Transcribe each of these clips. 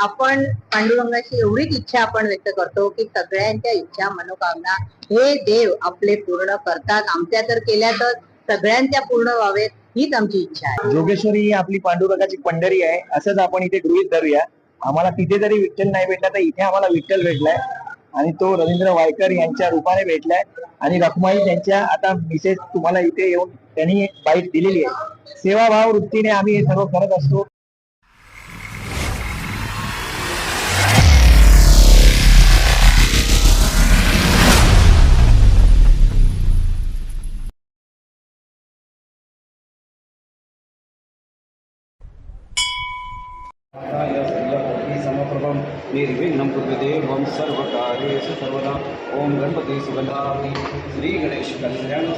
आपण पांडुरंगाची एवढीच इच्छा आपण व्यक्त करतो की सगळ्यांच्या इच्छा मनोकामना हे देव आपले पूर्ण करतात. आमच्या तर केल्या तर सगळ्यांच्या पूर्ण व्हावेत हीच आमची इच्छा आहे. जोगेश्वरी ही आपली पांडुरंगाची पंढरी आहे. असंच आपण इथे गृहित धरूया. आम्हाला तिथे जरी विठ्ठल नाही भेटला तर इथे आम्हाला विठ्ठल भेटलाय. आणि तो रवींद्र वायकर यांच्या रूपाने भेटलाय. आणि रखमाई त्यांच्या आता मिसेस तुम्हाला इथे येऊन त्यांनी एक बाईट दिलेली आहे. सेवाभाव वृत्तीने आम्ही हे सर्व करत असतो. समप्रभम निर्विघ्नं कुरुते वं सर्वकार्येषु सर्वदा ॐ गणपति सुगन्धावति श्रीगणेश कल्याण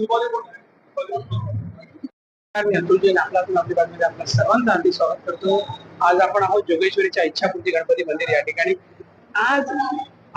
मी अतुल जैन आपली स्वागत करतो. आज आपण आहोत जोगेश्वरीच्या इच्छापूर्ती गणपती मंदिर या ठिकाणी आज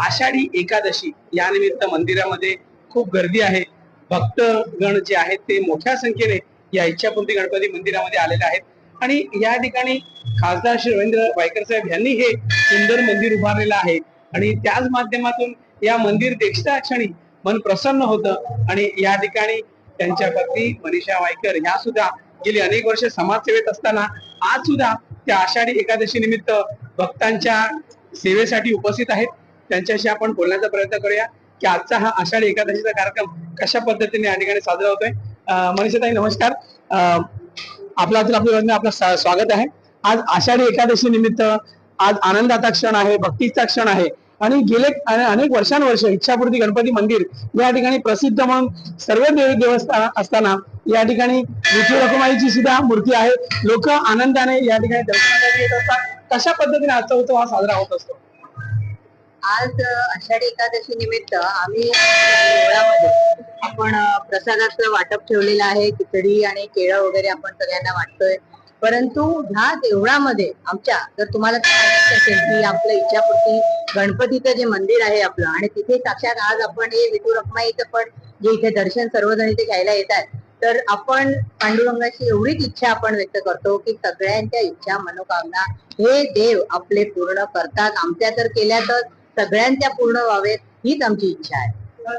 आषाढी एकादशी या निमित्त मंदिरामध्ये खूप गर्दी आहे. भक्तगण जे आहेत ते मोठ्या संख्येने या इच्छापूर्ती गणपती मंदिरामध्ये आलेले आहेत आणि या ठिकाणी खासदार श्री रवींद्र वायकर साहेब यांनी हे सुंदर मंदिर उभारलेलं आहे. आणि त्याच माध्यमातून या मंदिर देखता क्षणी मन प्रसन्न होतं. आणि या ठिकाणी त्यांच्या पत्नी मनीषा वायकर ह्या सुद्धा गेली अनेक वर्ष समाजसेवेत असताना आज सुद्धा त्या आषाढी एकादशी निमित्त भक्तांच्या सेवेसाठी उपस्थित आहेत. त्यांच्याशी आपण बोलण्याचा प्रयत्न करूया की आजचा हा आषाढी एकादशीचा कार्यक्रम कशा पद्धतीने या ठिकाणी साजरा होतोय. मनीषाताई नमस्कार. अं, आपलं आपल्या आपलं स्वागत आहे. आज आषाढी एकादशी निमित्त आज आनंदाचा क्षण आहे भक्तीचा क्षण आहे. आणि गेले अनेक वर्षानुवर्ष इच्छापूर्ती गणपती मंदिर या ठिकाणी प्रसिद्ध म्हणून सर्व देवी देवस्थान असताना या ठिकाणी विठू रखुमाईची सुद्धा मूर्ती आहे. लोक आनंदाने या ठिकाणी दर्शनासाठी येत असतात. कशा पद्धतीने आजचा उत्सव हा साजरा होत असतो? आज आषाढी एकादशी निमित्त आम्ही देवळामध्ये आपण प्रसादाचं वाटप ठेवलेलं आहे. खिचडी आणि केळं वगैरे आपण सगळ्यांना वाटतोय. परंतु ह्या देवळामध्ये आमच्या जर तुम्हाला असेल की आपलं इच्छापूर्ती गणपतीचं जे मंदिर आहे आपलं आणि तिथे साक्षात आज आपण हे विठू रखमाईचं पण जे इथे दर्शन सर्वजण इथे घ्यायला येतात तर आपण पांडुरंगाची एवढीच इच्छा आपण व्यक्त करतो की सगळ्यांच्या इच्छा मनोकामना हे देव आपले पूर्ण करतात. आमच्या तर केल्या तर सगळ्यांच्या पूर्ण व्हावेत हीच आमची इच्छा आहे.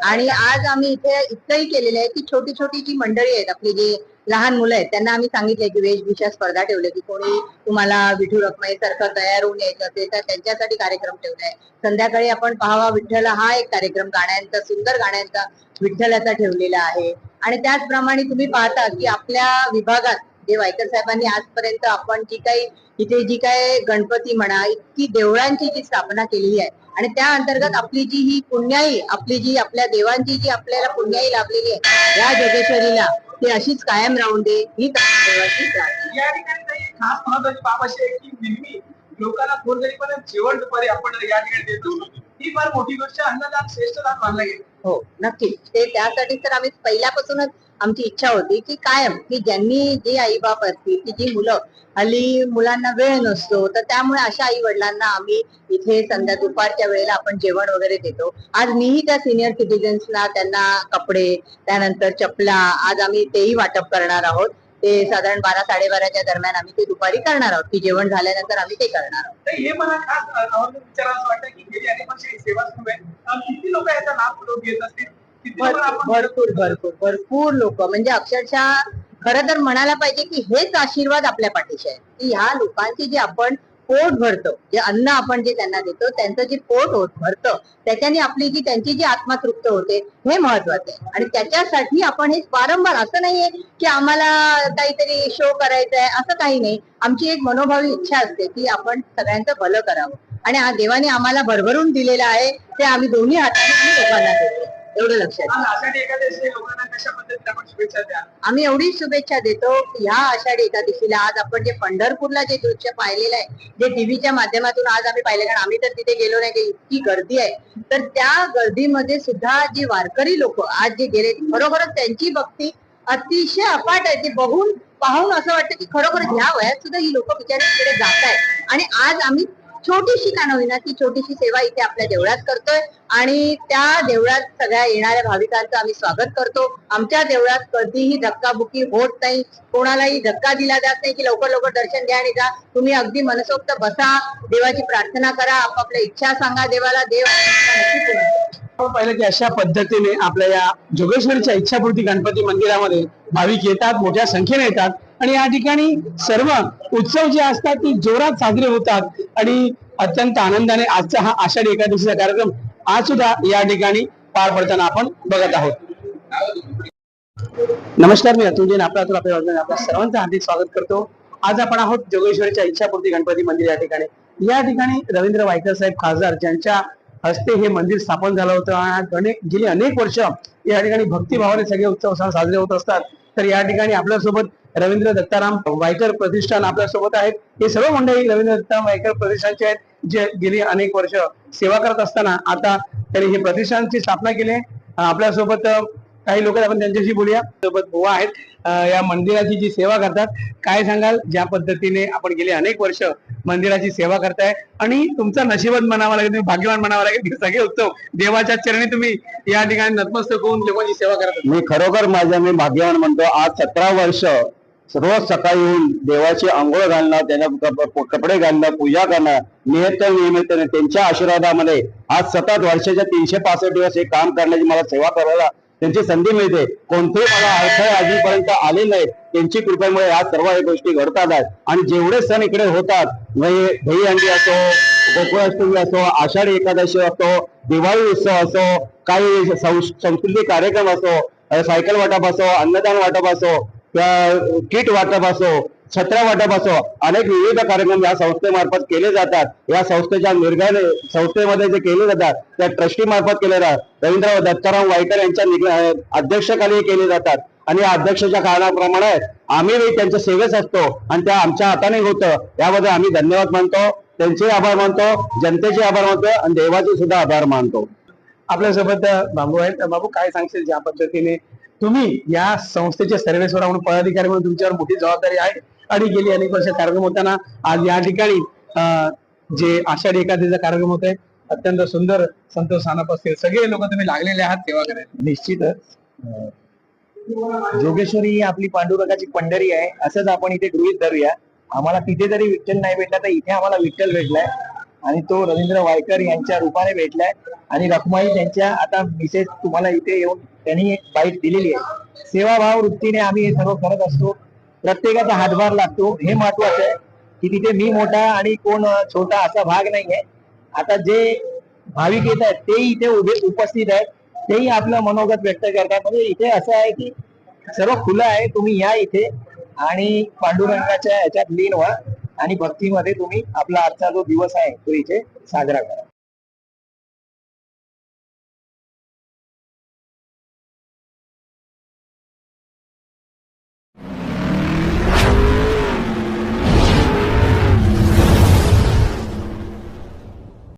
आणि आज आम्ही इथे इतकंही केलेलं आहे की छोटी छोटी जी मंडळी आहेत आपली जी लहान मुलं आहेत त्यांना आम्ही सांगितलंय की वेशभूषा स्पर्धा ठेवले की कोणी तुम्हाला विठू रखमाई सारखं तयार होऊन यायचं असेल तर त्यांच्यासाठी कार्यक्रम ठेवलाय संध्याकाळी आपण पाहावा विठ्ठल हा एक कार्यक्रम गाण्यांचा सुंदर गाण्यांचा विठ्ठलाचा ठेवलेला आहे. आणि त्याचप्रमाणे तुम्ही पाहता की आपल्या विभागात जे वायकर साहेबांनी आजपर्यंत आपण जी काही इथे जी काय गणपती म्हणा इतकी देवळांची जी स्थापना केलेली आहे आणि त्या अंतर्गत आपली जी ही पुण्याई आपली जी आपल्या देवांची जी आपल्याला पुण्याई लाभलेली आहे या जोगेश्वरीला ती अशीच कायम राहून दे ही देवाची या ठिकाणी खास महत्वाची बाब अशी आहे की नेहमी लोकांना गोरगरीबांना जेवण दुपारी आपण या ठिकाणी देतो. ही फार मोठी गोष्ट. अन्नदान श्रेष्ठ दान मानलं गेलं. हो नक्कीच. ते त्यासाठी तर आम्ही पहिल्यापासूनच आमची इच्छा होती की कायम की ज्यांनी जी आई बाप असतील की जी मुलं हल्ली मुलांना वेळ नसतो तर त्यामुळे अशा आई वडिलांना आम्ही इथे संध्या दुपारच्या वेळेला आपण जेवण वगैरे देतो. आज मीही त्या सिनियर सिटीजन्सना त्यांना कपडे त्यानंतर चपला आज आम्ही तेही वाटप करणार आहोत. ते साधारण बारा साडेबाराच्या दरम्यान आम्ही ते दुपारी करणार आहोत की जेवण झाल्यानंतर आम्ही ते करणार आहोत. हे मला खास आवर्जून वाटतं की सेवा सुरू आहे किती लोक याचा लाभ घेत असतील? किती भर- लोकांना आपण भरपूर भरपूर भरपूर लोक. म्हणजे अक्षरशः खरं तर म्हणायला पाहिजे की हेच आशीर्वाद आपल्या पाठीशी आहे की ह्या लोकांची जी आपण पोट भरतो जे अन्न आपण जे त्यांना देतो त्यांचं जे पोट होत भरतं त्याच्याने आपली जी त्यांची जी आत्मा तृप्त होते हे महत्वाचं आहे. आणि त्याच्यासाठी आपण हे वारंवार असं नाहीये की आम्हाला काहीतरी शो करायचा आहे असं काही नाही. आमची एक मनोभावी इच्छा असते की आपण सगळ्यांचं भलं करावं. आणि हा देवाने आम्हाला भरभरून दिलेलं आहे ते आम्ही दोन्ही हाताने लोकांना देतो एवढं लक्षात आम्ही एवढीच शुभेच्छा देतो की ह्या आषाढी एकादशीला आज आपण जे पंढरपूरला जे दृश्य पाहिलेलं आहे जे टीव्हीच्या माध्यमातून आज आम्ही पाहिले कारण आम्ही तर तिथे गेलो नाही की इतकी गर्दी आहे. तर त्या गर्दीमध्ये सुद्धा जी वारकरी लोक आज जे गेले खरोखरच त्यांची भक्ती अतिशय अफाट आहे. ती बघून पाहून असं वाटतं की खरोखर ह्या वयात सुद्धा ही लोक बिचारे तिकडे जात आहेत आणि आज आम्ही छोटीशी का होईना ती छोटीशी सेवा इथे आपल्या देवळात करतोय आणि त्या देवळात सगळ्या येणाऱ्या भाविकांचं आम्ही स्वागत करतो. आमच्या देवळात कधीही धक्काबुक्की होत नाही. कोणालाही धक्का दिला जात नाही की लवकर लवकर दर्शन घ्या आणि जा. तुम्ही अगदी मनसोक्त बसा. देवाची प्रार्थना करा. आपापल्या इच्छा सांगा देवाला. देव आपण पाहिलं की अशा पद्धतीने आपल्या या जोगेश्वरीच्या इच्छापूर्ती गणपती मंदिरामध्ये भाविक येतात मोठ्या संख्येने येतात. आणि या ठिकाणी सर्व उत्सव जे असतात ते जोरात साजरे होतात. आणि अत्यंत आनंदाने आजचा हा आषाढी एकादशीचा कार्यक्रम आज सुद्धा या ठिकाणी पार पडताना आपण बघत आहोत. नमस्कार मी अतुल जैन आपला अतुल आपल्या आपल्या सर्वांचं हार्दिक स्वागत करतो. आज आपण आहोत जोगेश्वरीच्या इच्छापूर्ती गणपती मंदिर या ठिकाणी. या ठिकाणी रवींद्र वायकर साहेब खासदार ज्यांच्या हस्ते हे मंदिर स्थापन झालं होतं. आणि अनेक गेली अनेक वर्ष या ठिकाणी भक्तिभावाने सगळे उत्सव सण साजरे होत असतात. तर या ठिकाणी आपल्यासोबत रवींद्र दत्ताराम वायकर प्रतिष्ठान आपल्यासोबत आहेत. हे सर्व मंडळी रवींद्र दत्ताराम वायकर प्रतिष्ठानचे आहेत जे गेली अनेक वर्ष सेवा करत असताना आता त्यांनी हे प्रतिष्ठानची स्थापना केली. आपल्यासोबत काही लोक आपण त्यांच्याशी बोलूया. सोबत बुवा आहेत. या मंदिराची जी सेवा करतात काय सांगाल? ज्या पद्धतीने आपण गेली अनेक वर्ष मंदिराची सेवा करताय आणि तुमचा नशिबात म्हणावा लागेल तुम्ही भाग्यवान म्हणावा लागेल सगळे उत्सव देवाच्या चरणी तुम्ही या ठिकाणी नतमस्तक होऊन लोकांची सेवा करत मी खरोखर माझ्या मी भाग्यवान म्हणतो आज सतरा वर्ष रोज सकाळी येऊन देवाची आंघोळ घालणं त्यांना कपडे घालणं पूजा करणं नियत नियमितने त्यांच्या आशीर्वादामध्ये आज सतत वर्षाच्या तीनशे पासष्ट दिवस हे काम करण्याची मला सेवा करायला त्यांची संधी मिळते. कोणतेही मला अडथळे आजपर्यंत आले नाहीत. त्यांची कृपेमुळे आज सर्व या गोष्टी घडतात आहेत. आणि जेवढे सण इकडे होतात म्हणजे दहीहंडी असो गोकुळाष्टमी असो आषाढी एकादशी असो दिवाळी उत्सव असो काही संस्कृती सांस्कृतिक कार्यक्रम असो सायकल वाटप असो अन्नदान वाटप असो त्या किट वाटप असो छत्र वाटप असो अनेक विविध कार्यक्रम या संस्थेमार्फत केले जातात. या संस्थेच्या निर्णय संस्थेमध्ये जे केले जातात त्या ट्रस्टी मार्फत केले जातात. रवींद्र दत्ताराम वायकर यांच्या निग- अध्यक्षखाली केले जातात. आणि या अध्यक्षाच्या कारणाप्रमाणे आम्ही त्यांच्या सेवेस असतो आणि त्या आमच्या हाताने होतं. याबद्दल आम्ही धन्यवाद मानतो. त्यांचे आभार मानतो. जनतेचे आभार मानतो आणि देवाचे सुद्धा आभार मानतो. आपल्यासोबत बाबू आहेत. बाबू काय सांगशील ज्या पद्धतीने तुम्ही या संस्थेचे सर्वेश्वरा म्हणून पदाधिकारी म्हणून तुमच्यावर मोठी जबाबदारी आहे? आणि गेली अनेक वर्ष कार्यक्रम होताना. आज या ठिकाणी जे आषाढी एकादशीचा कार्यक्रम होत आहे अत्यंत सुंदर संतोष सानप असतील सगळे लोक तुम्ही लागलेले आहात सेवा करायला निश्चितच. जोगेश्वरी ही आपली पांडुरंगाची पंढरी आहे. असंच आपण इथे गृहित धरूया. आम्हाला तिथे जरी विठ्ठल नाही भेटला तर इथे आम्हाला विठ्ठल भेटलाय. आणि तो रवींद्र वायकर यांच्या रूपाने भेटलाय. आणि रखमाई त्यांच्या आता मिसेस तुम्हाला इथे येऊन त्यांनी एक बाईट दिलेली आहे. सेवाभाव वृत्तीने आम्ही हे सर्व करत असतो. प्रत्येकाचा हातभार लागतो. हे महत्वाचं आहे की तिथे मी मोठा आणि कोण छोटा असा भाग नाहीये. आता जे भाविक येत आहेत तेही इथे उभे उपस्थित आहेत. तेही आपलं मनोगत व्यक्त करतात. म्हणजे इथे असं आहे की सर्व खुलं आहे तुम्ही या इथे आणि पांडुरंगाच्या याच्यात लीन व्हा आणि भक्तीमध्ये तुम्ही आपला आजचा जो दिवस आहे तो इथे साजरा करा.